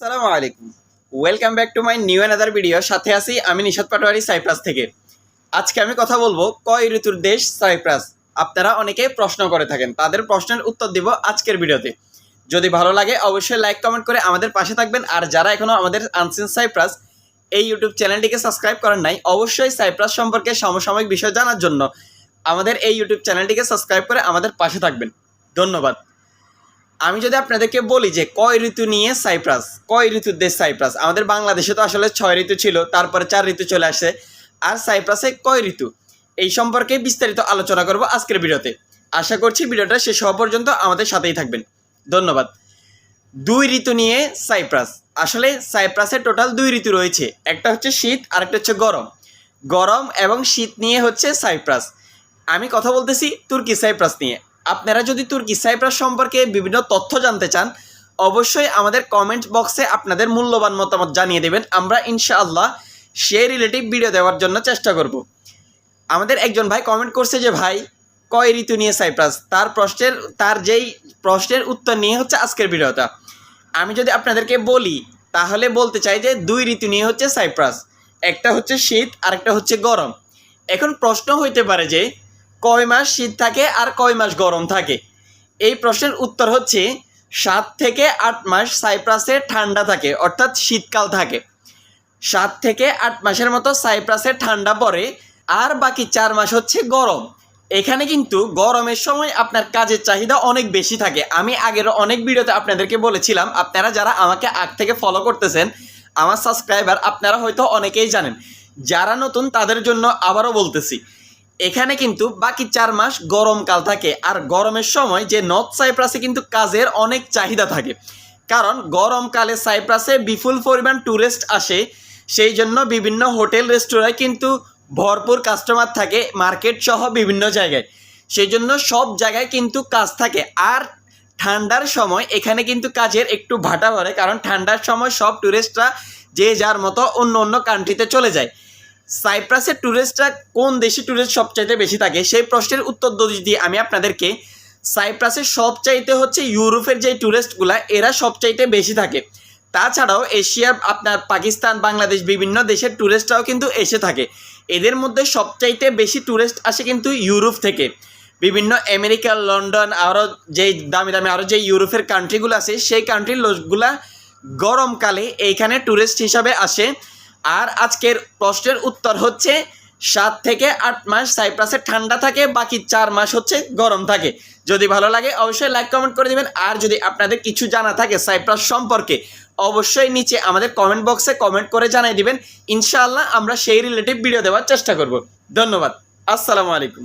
আসসালামু আলাইকুম। Welcome back to my new another video সাথে আছি আমি নিশাদ পাটোয়ারি সাইপ্রাস থেকে। আজকে আমি কথা বলব, কয় ঋতুর দেশ সাইপ্রাস আপনারা অনেকে প্রশ্ন করে থাকেন। তাদের প্রশ্নের উত্তর দিব আজকের ভিডিওতে। যদি ভালো লাগে, অবশ্যই লাইক কমেন্ট করে আমাদের পাশে থাকবেন। আর যারা এখনও আমাদের আনসিন সাইপ্রাস এই ইউটিউব চ্যানেলটিকে সাবস্ক্রাইব করেন নাই, অবশ্যই সাইপ্রাস সম্পর্কে সমসাময়িক বিষয় জানার জন্য আমাদের এই ইউটিউব চ্যানেলটিকে সাবস্ক্রাইব করে আমাদের পাশে থাকবেন। ধন্যবাদ। আমি যদি আপনাদেরকে বলি যে, কয় ঋতু নিয়ে সাইপ্রাস কয় ঋতুর দেশ সাইপ্রাস? আমাদের বাংলাদেশে তো আসলে ছয় ঋতু ছিল, তারপরে চার ঋতু চলে আসে। আর সাইপ্রাসে কয় ঋতু? এই সম্পর্কে বিস্তারিত আলোচনা করব আজকের ভিডিওতে। আশা করছি ভিডিওটা শেষ হওয়া পর্যন্ত আমাদের সাথেই থাকবেন। ধন্যবাদ। দুই ঋতু নিয়ে সাইপ্রাস। আসলে সাইপ্রাসে টোটাল দুই ঋতু রয়েছে। একটা হচ্ছে শীত আর একটা হচ্ছে গরম। গরম এবং শীত নিয়ে হচ্ছে সাইপ্রাস। আমি কথা বলতেছি তুর্কি সাইপ্রাস নিয়ে। আপনারা যদি তুর্কি সাইপ্রাস সম্পর্কে বিভিন্ন তথ্য জানতে চান অবশ্যই আমাদের কমেন্ট বক্সে আপনাদের মূল্যবান মতামত জানিয়ে দেবেন। আমরা ইনশাআল্লাহ সে রিলেটিভ ভিডিও দেওয়ার জন্য চেষ্টা করব। আমাদের একজন ভাই কমেন্ট করছে যে, ভাই, কয় ঋতু নিয়ে সাইপ্রাস তার প্রশ্নের, তার যেই প্রশ্নের উত্তর নিয়ে হচ্ছে আজকের ভিডিওটা। আমি যদি আপনাদেরকে বলি, তাহলে বলতে চাই যে, দুই ঋতু নিয়ে হচ্ছে সাইপ্রাস একটা হচ্ছে শীত আর একটা হচ্ছে গরম। এখন প্রশ্ন হইতে পারে যে, কয় মাস শীত থাকে আর কয় মাস গরম থাকে? এই প্রশ্নের উত্তর হচ্ছে সাত থেকে আট মাস সাইপ্রাসে ঠান্ডা থাকে, অর্থাৎ শীতকাল থাকে। সাত থেকে আট মাসের মতো সাইপ্রাসে ঠান্ডা পড়ে, আর বাকি চার মাস হচ্ছে গরম। এখানে কিন্তু গরমের সময় আপনার কাজের চাহিদা অনেক বেশি থাকে। আমি আগের অনেক ভিডিওতে আপনাদেরকে বলেছিলাম, আপনারা যারা আমাকে আগ থেকে ফলো করতেছেন, আমার সাবস্ক্রাইবার আপনারা হয়তো অনেকেই জানেন। যারা নতুন তাদের জন্য আবারও বলতেছি এখানে কিন্তু বাকি চার মাস গরমকাল থাকে। আর গরমের সময় যে নর্থ সাইপ্রাসে কিন্তু কাজের অনেক চাহিদা থাকে। কারণ গরমকালে সাইপ্রাসে বিপুল পরিমাণ ট্যুরিস্ট আসে। সেই জন্য বিভিন্ন হোটেল রেস্টুরেন্ট কিন্তু ভরপুর কাস্টমার থাকে মার্কেট সহ বিভিন্ন জায়গায়। সেই জন্য সব জায়গায় কিন্তু কাজ থাকে। আর ঠান্ডার সময় এখানে কিন্তু কাজের একটু ভাটা পড়ে। কারণ ঠান্ডার সময় সব ট্যুরিস্টরা যে যার মতো অন্য অন্য কান্ট্রিতে চলে যায়। সাইপ্রাসের ট্যুরিস্টরা কোন দেশে ট্যুরিস্ট সবচাইতে বেশি থাকে? সেই প্রশ্নের উত্তর দিয়ে আমি আপনাদেরকে সাইপ্রাসের সবচাইতে হচ্ছে ইউরোপের যে ট্যুরিস্টগুলা এরা সবচাইতে বেশি থাকে। তাছাড়াও এশিয়ার আপনার পাকিস্তান, বাংলাদেশ, বিভিন্ন দেশের ট্যুরিস্টরাও কিন্তু এসে থাকে। এদের মধ্যে সবচাইতে বেশি ট্যুরিস্ট আসে কিন্তু ইউরোপ থেকে। বিভিন্ন আমেরিকা, লন্ডন আরও যেই দামি দামি আরও যে ইউরোপের কান্ট্রিগুলো আছে, সেই কান্ট্রির লোকগুলা গরমকালে এইখানে ট্যুরিস্ট হিসাবে আসে। আর আজকের প্রশ্নের উত্তর হচ্ছে, সাত থেকে আট মাস সাইপ্রাসে ঠান্ডা থাকে, বাকি চার মাস হচ্ছে গরম থাকে। যদি ভালো লাগে অবশ্যই লাইক কমেন্ট করে দেবেন। আর যদি আপনাদের কিছু জানা থাকে সাইপ্রাস সম্পর্কে, অবশ্যই নিচে আমাদের কমেন্ট বক্সে কমেন্ট করে জানাই দিবেন। ইনশাআল্লাহ আমরা সেই রিলেটিভ ভিডিও দেওয়ার চেষ্টা করব। ধন্যবাদ। আসসালামু আলাইকুম।